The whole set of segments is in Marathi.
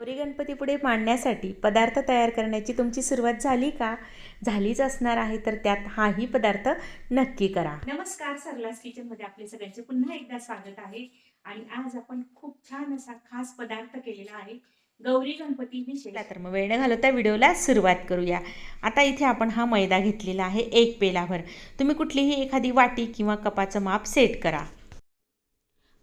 गौरी गणपती पुढे मांडण्यासाठी पदार्थ तयार करण्याची तुमची सुरुवात झाली का? झालीच असणार आहे तर त्यात हाही पदार्थ नक्की करा. नमस्कार सरलास किचनमध्ये आपले सगळ्यांचे पुन्हा एकदा स्वागत आहे. आणि आज आपण खूप छान असा खास पदार्थ केलेला आहे गौरी गणपती चला तर मग वेळ न घालवता व्हिडिओला सुरुवात करूया. आता इथे आपण हा मैदा घेतलेला आहे एक पेलाभर तुम्ही कुठलीही एखादी वाटी किंवा कपाचं माप सेट करा.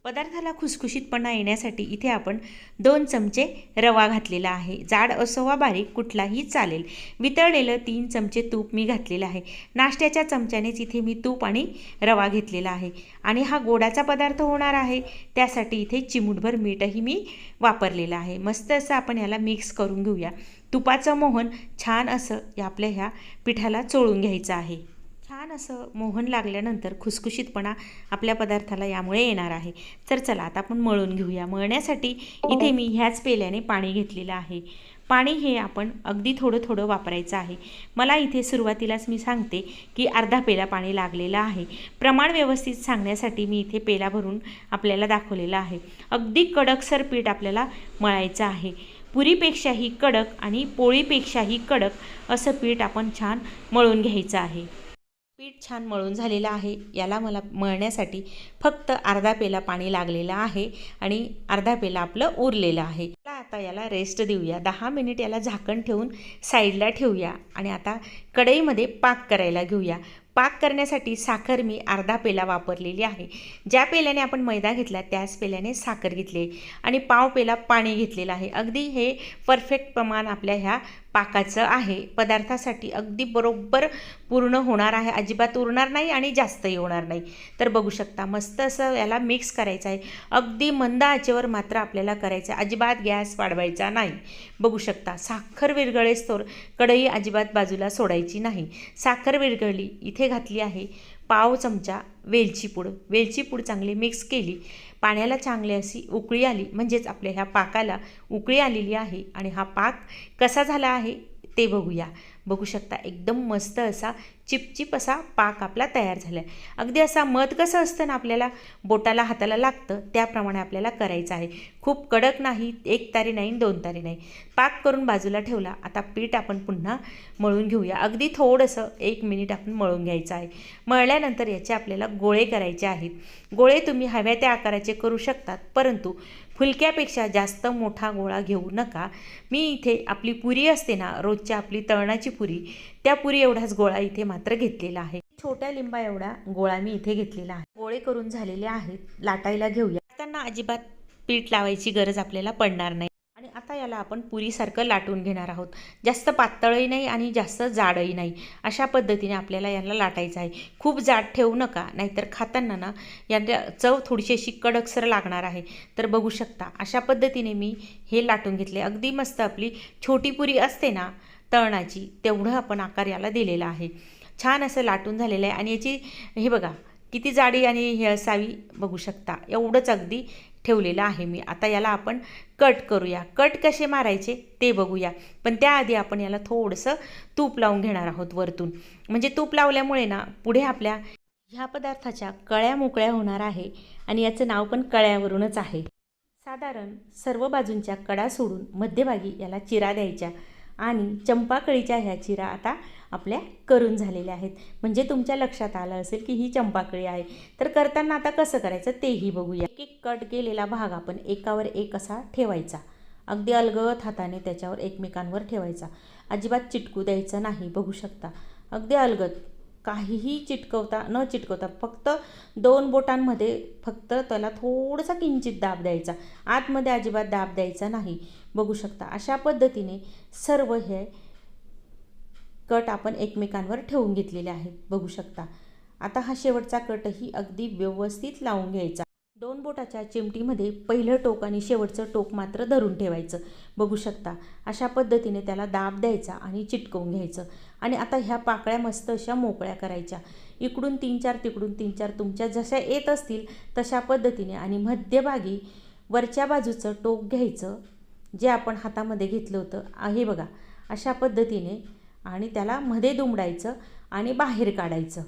पदार्थाला खुसखुशीतपणा येण्यासाठी इथे आपण दोन चमचे रवा घातलेला आहे. जाड असो वा बारीक कुठलाही चालेल. वितळलेलं तीन चमचे तूप मी घातलेलं आहे. नाश्त्याच्या चमच्यानेच इथे मी तूप आणि रवा घेतलेला आहे. आणि हा गोडाचा पदार्थ होणार आहे. त्यासाठी इथे चिमूटभर मीठही मी वापरलेलं आहे. मस्त असं आपण याला मिक्स करून घेऊया. तुपाचं मोहन छान असं आपल्या ह्या पिठाला चोळून घ्यायचं आहे. छान असं मोहन लागल्यानंतर खुसखुशीतपणा आपल्या पदार्थाला यामुळे येणार आहे. तर चला आता आपण मळून घेऊया. मळण्यासाठी इथे मी ह्याच पेल्याने पाणी घेतलेलं आहे. पाणी हे आपण अगदी थोडं थोडं वापरायचं आहे. मला इथे सुरुवातीलाच मी सांगते की अर्धा पेला पाणी लागलेलं आहे. प्रमाण व्यवस्थित सांगण्यासाठी मी इथे पेला भरून आपल्याला दाखवलेलं आहे. अगदी कडकसर पीठ आपल्याला मळायचं आहे. पुरीपेक्षाही कडक आणि पोळीपेक्षाही कडक असं पीठ आपण छान मळून घ्यायचं आहे. पीठ छान मळून झालेलं आहे. याला मला मळण्यासाठी फक्त अर्धा पेला पाणी लागलेलं आहे आणि अर्धा पेला आपलं उरलेलं आहे. आता याला रेस्ट देऊया. दहा मिनिट याला झाकण ठेवून साईडला ठेवूया आणि आता कढईमध्ये पाक करायला घेऊया. पाक करण्यासाठी साखर मी अर्धा पेला वापरलेली आहे. ज्या पेल्याने आपण मैदा घेतला त्याच पेल्याने साखर घेतली आणि पाव पेला पाणी घेतलेलं आहे. अगदी हे परफेक्ट प्रमाण आपल्या ह्या पाकाचं आहे. पदार्थासाठी अगदी बरोबर पूर्ण होणार आहे. अजिबात उरणार नाही आणि जास्तही होणार नाही. तर बघू शकता मस्त असं याला मिक्स करायचं आहे. अगदी मंद आचेवर मात्र आपल्याला करायचं आहे. अजिबात गॅस वाढवायचा नाही. बघू शकता साखर विरघळेस्तोवर कढई अजिबात बाजूला सोडायची नाही. साखर विरघळली इथे घातली आहे. पाव चमचा वेलची पूड. वेलची पूड चांगली मिक्स केली. पाण्याला चांगली अशी उकळी आली. म्हणजेच आपल्या ह्या पाकाला उकळी आलेली आहे. आणि हा पाक कसा झाला आहे? ते बघूया. बघू शकता एकदम मस्त असा चिपचिप असा पाक आपला तयार झाला आहे अगदी असा मध कसं असतं ना आपल्याला बोटाला हाताला लागतं त्याप्रमाणे आपल्याला करायचं आहे. खूप कडक नाही एक तारी नाही दोन तारी नाही. पाक करून बाजूला ठेवला. आता पीठ आपण पुन्हा मळून घेऊया. अगदी थोडंसं एक मिनिट आपण मळून घ्यायचं आहे. मळल्यानंतर याचे आपल्याला गोळे करायचे आहेत. गोळे तुम्ही हव्या त्या आकाराचे करू शकतात परंतु फुलक्यापेक्षा जास्त मोठा गोळा घेऊ नका. मी इथे आपली पुरी असते ना रोजच्या आपली तळणाची पुरी त्या पुरी एवढाच गोळा इथे मात्र घेतलेला आहे. छोट्या लिंबा एवढा गोळा मी इथे घेतलेला आहे. गोळे करून झालेले आहेत लाटायला घेऊया. त्यांना अजिबात पीठ लावायची गरज आपल्याला पडणार नाही. आता याला आपण पुरीसारखं लाटून घेणार आहोत. जास्त पातळही नाही आणि जास्त जाडही नाही. अशा पद्धतीने आपल्याला याला लाटायचं आहे. खूप जाड ठेवू नका नाहीतर खाताना ना यांना चव थोडीशी अशी कडकसर लागणार आहे. तर बघू शकता अशा पद्धतीने मी हे लाटून घेतले. अगदी मस्त आपली छोटी पुरी असते ना तळणाची तेवढं आपण आकार याला दिलेला आहे. छान असं लाटून झालेलं आहे. आणि याची हे बघा किती जाडी आणि हे असावी बघू शकता. एवढंच अगदी ठेवलेलं आहे मी. आता याला आपण कट करूया. कट कसे मारायचे ते बघूया. पण त्याआधी आपण याला थोडंसं तूप लावून घेणार आहोत वरतून. म्हणजे तूप लावल्यामुळे ना पुढे आपल्या ह्या पदार्थाच्या कळ्या मोकळ्या होणार आहे आणि याचं नाव पण कळ्यावरूनच आहे. साधारण सर्व बाजूंच्या कडा सोडून मध्यभागी याला चिरा द्यायच्या आणि चंपाकळीच्या ह्या चिरा आता आपल्या करून झालेल्या आहेत. म्हणजे तुमच्या लक्षात आलं असेल की ही चंपाकळी आहे. तर करताना आता कसं करायचं तेही बघूया. एक एक कट केलेला भाग आपण एकावर एक असा ठेवायचा. अगदी अलगत हाताने त्याच्यावर एकमेकांवर ठेवायचा. अजिबात चिटकू द्यायचं नाही बघू शकता. अगदी अलगत काहीही चिटकवता न चिटकवता फक्त दोन बोटांमध्ये फक्त त्याला थोडासा किंचित दाब द्यायचा. आतमध्ये अजिबात दाब द्यायचा नाही. बघू शकता. अशा पद्धतीने सर्व हे कट आपण एकमेकांवर ठेवून घेतलेले आहेत. बघू शकता. आता हा शेवटचा कटही अगदी व्यवस्थित लावून घ्यायचा. दोन बोटाच्या चिमटीमध्ये पहिलं टोक आणि शेवटचं टोक मात्र धरून ठेवायचं. बघू शकता. अशा पद्धतीने त्याला दाब द्यायचा आणि चिटकवून घ्यायचं. आणि आता ह्या पाकळ्या मस्त अशा मोकळ्या करायच्या. इकडून तीन चार तिकडून तीन चार तुमच्या जशा येत असतील तशा पद्धतीने आणि मध्यभागी वरच्या बाजूचं टोक घ्यायचं. जे आपण हातामध्ये घेतलं होतं. आहे हे बघा. अशा पद्धतीने आणि त्याला मध्ये दुमडायचं आणि बाहेर काढायचं.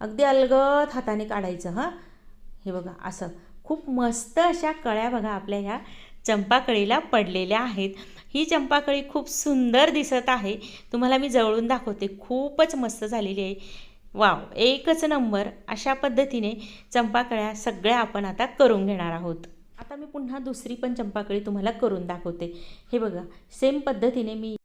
अगदी अलगद हाताने काढायचं हां? हे बघा असं. खूप मस्त अशा कळ्या बघा आपल्या ह्या चंपाकळीला पडलेल्या आहेत. ही चंपाकळी खूप सुंदर दिसत आहे. तुम्हाला मी जवळून दाखवते. खूपच मस्त झालेली आहे. वाव एकच नंबर. अशा पद्धतीने चंपाकळ्या सगळ्या आपण आता करून घेणार आहोत. आता मी पुन्हा दुसरी पण चंपाकळी तुम्हाला करून दाखवते. हे बघा सेम पद्धतीने मी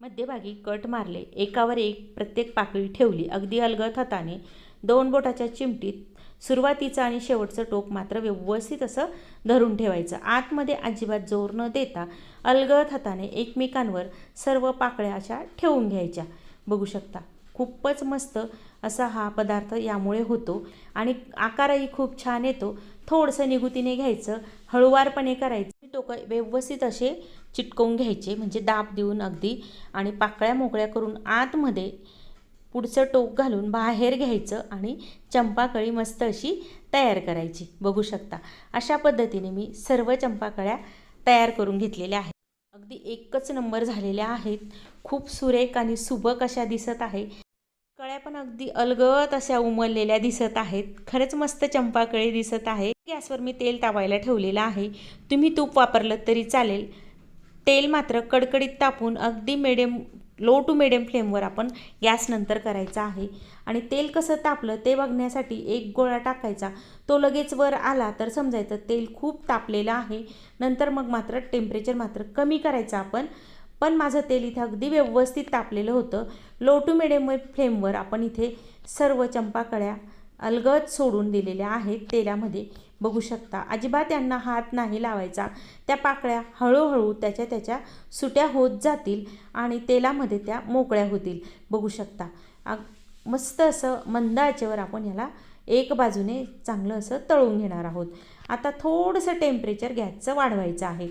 मध्यभागी कट मारले. एकावर एक प्रत्येक पाकळी ठेवली. अगदी अलगद हाताने दोन बोटाच्या चिमटीत सुरुवातीचं आणि शेवटचं टोक मात्र व्यवस्थित असं धरून ठेवायचं. आतमध्ये अजिबात जोर न देता अलगद हाताने एकमेकांवर सर्व पाकळ्या अशा ठेवून घ्यायच्या. बघू शकता खूपच मस्त असा हा पदार्थ यामुळे होतो आणि आकारही खूप छान येतो. थोडंसं निगुतीने घ्यायचं हळूवारपणे करायचं. टोकं व्यवस्थित असे चिटकवून घ्यायचे म्हणजे दाब देऊन अगदी. आणि पाकळ्या मोकळ्या करून आतमध्ये पुढचं टोक घालून बाहेर घ्यायचं आणि चंपाकळी मस्त अशी तयार करायची. बघू शकता अशा पद्धतीने मी सर्व चंपाकळ्या तयार करून घेतलेल्या आहेत. अगदी एकच नंबर झालेल्या आहेत. खूप सुरेख आणि सुबक अशा दिसत आहे कळ्या पण अगदी अलगत अशा उमललेल्या दिसत आहेत. खरंच मस्त चंपाकळी दिसत आहे. गॅसवर मी तेल तावायला ठेवलेलं आहे. तुम्ही तूप वापरलं तरी चालेल. तेल मात्र कडकडीत तापून अगदी मिडियम लो टू मिडियम फ्लेमवर आपण गॅस नंतर करायचा आहे. आणि तेल कसं तापलं ते बघण्यासाठी एक गोळा टाकायचा. तो लगेच वर आला तर समजायचं तेल खूप तापलेलं आहे. नंतर मग मात्र टेम्परेचर मात्र कमी करायचं आपण. पण माझं तेल इथं अगदी व्यवस्थित तापलेलं होतं. लो टू मिडियम फ्लेमवर आपण इथे सर्व चंपाकळ्या अलगद सोडून दिलेल्या आहेत तेलामध्ये. बघू शकता. अजिबात यांना हात नाही लावायचा. त्या पाकळ्या हळूहळू त्याच्या त्याच्या सुट्या होत जातील आणि तेलामध्ये त्या मोकळ्या होतील. बघू शकता. मस्त असं मंद आचेवर आपण ह्याला एक बाजूने चांगलं असं तळून घेणार आहोत. आता थोडंसं टेम्परेचर गॅसचं वाढवायचं आहे.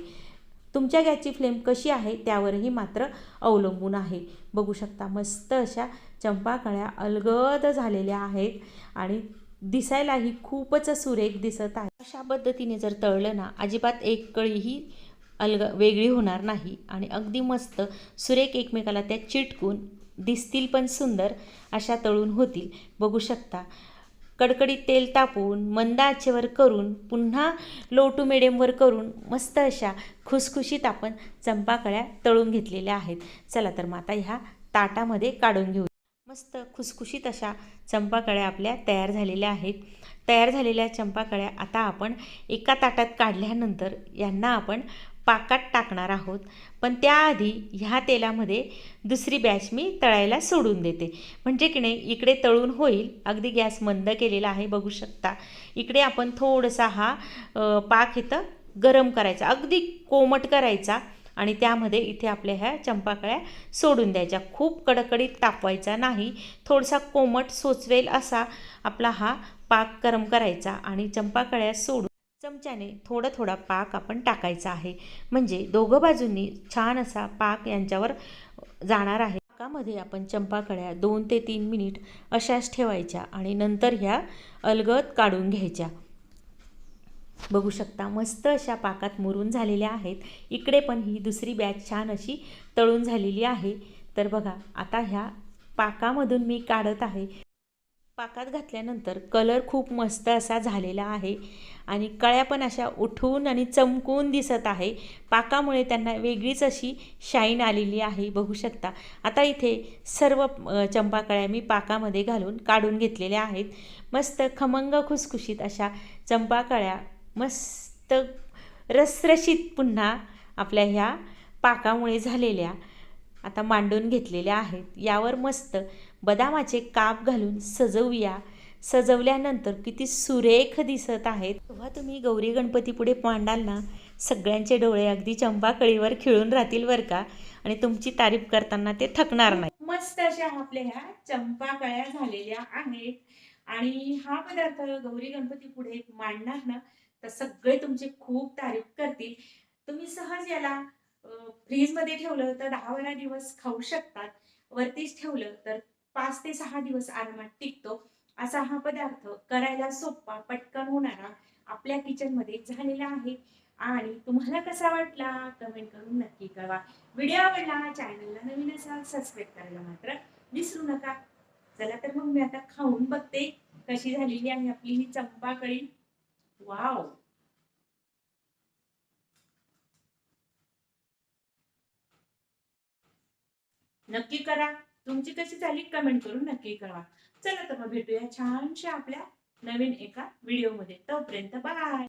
तुमच्या गॅसची फ्लेम कशी आहे त्यावरही मात्र अवलंबून आहे. बघू शकता मस्त अशा चंपाकळ्या अलगद झालेल्या आहेत आणि दिसायलाही खूपच सुरेख दिसत आहे. अशा पद्धतीने जर तळलं ना अजिबात एक कळीही अलग वेगळी होणार नाही आणि अगदी मस्त सुरेख एकमेकाला त्या चिटकून दिसतील पण सुंदर अशा तळून होतील. बघू शकता कडकडीत तेल तापवून मंद आचेवर करून पुन्हा लो टू मिडियमवर करून मस्त अशा खुसखुशीत आपण चंपाकळ्या तळून घेतलेल्या आहेत. चला तर मग आता ह्या ताटामध्ये काढून घेऊ मस्त खुसखुशीत अशा चंपाकळ्या आपल्या तयार झालेल्या आहेत. तयार झालेल्या चंपाकळ्या आता आपण एका ताटात काढल्यानंतर यांना आपण पाकात टाकणार आहोत. पण त्याआधी ह्या तेलामध्ये दुसरी बॅच मी तळायला सोडून देते. म्हणजे की नाही इकडे तळून होईल. अगदी गॅस मंद केलेला आहे बघू शकता. इकडे आपण थोडासा हा पाक इथं गरम करायचा. अगदी कोमट करायचा. आणि त्यामध्ये इथे आपल्या ह्या चंपाकळ्या सोडून द्यायच्या. खूप कडकडीत तापवायचा नाही. थोडासा कोमट सोचवेल असा आपला हा पाक गरम करायचा आणि चंपाकळ्या सोडून चमच्याने थोडा थोडा पाक आपण टाकायचा आहे. म्हणजे दोघं बाजूंनी छान असा पाक यांच्यावर जाणार आहे. पाकामध्ये आपण चंपाकळ्या दोन ते तीन मिनिट अशाच ठेवायच्या आणि नंतर ह्या अलगद काढून घ्यायच्या. बघू शकता मस्त अशा पाकात मुरून झालेल्या आहेत. इकडे पण ही दुसरी बॅच छान अशी तळून झालेली आहे. तर बघा आता ह्या पाकामधून मी काढत आहे. पाकात घातल्यानंतर कलर खूप मस्त असा झालेला आहे आणि कळ्या पण अशा उठून आणि चमकून दिसत आहे. पाकामुळे त्यांना वेगळीच अशी शाईन आलेली आहे बघू शकता. आता इथे सर्व चंपा चंपाकळ्या मी पाकामध्ये घालून काढून घेतलेल्या आहेत. मस्त खमंग खुसखुशीत अशा चंपाकळ्या मस्त रसरशीत पुन्हा आपल्या ह्या पाकामुळे झालेल्या आता मांडून घेतलेल्या आहेत. यावर मस्त बदामाचे काप घालून सजवूया. सजवल्यानंतर किती सुरेख दिसत आहेत. तेव्हा तुम्ही गौरी गणपती पुढे मांडाल ना सगळ्यांचे डोळे अगदी चंपाकळीवर खिळून राहतील बरं का? आणि तुमची तारीफ करताना ते थकणार नाही. मस्त अशा आपल्या ह्या चंपाकळ्या झालेल्या आहेत. आणि हा पदार्थ गौरी गणपती पुढे मांडणार ना तर सगळे तुमची खूप तारीफ करतील. तुम्ही सहज याला फ्रीजमध्ये ठेवलं तर दहा बारा दिवस खाऊ शकतात. वरतीच ठेवलं तर पाच ते सहा दिवस आरामात टिकतो. असा हा पदार्थ करायला सोपा पटकन होणारा आपल्या किचनमध्ये झालेला आहे. आणि तुम्हाला कसा वाटला कमेंट करून नक्की कळवा. व्हिडिओ आवडला चॅनलला नवीन असाल सबस्क्राईब करायला मात्र विसरू नका. चला तर मग मी आता खाऊन बघते कशी झालेली आहे आपली ही चंपाकळी. Wow. नक्की करा. तुमची कशी झाली कमेंट करून नक्की करा चला तर मग भेटूया छानशा आपल्या नवीन एका व्हिडिओमध्ये तोपर्यंत बाय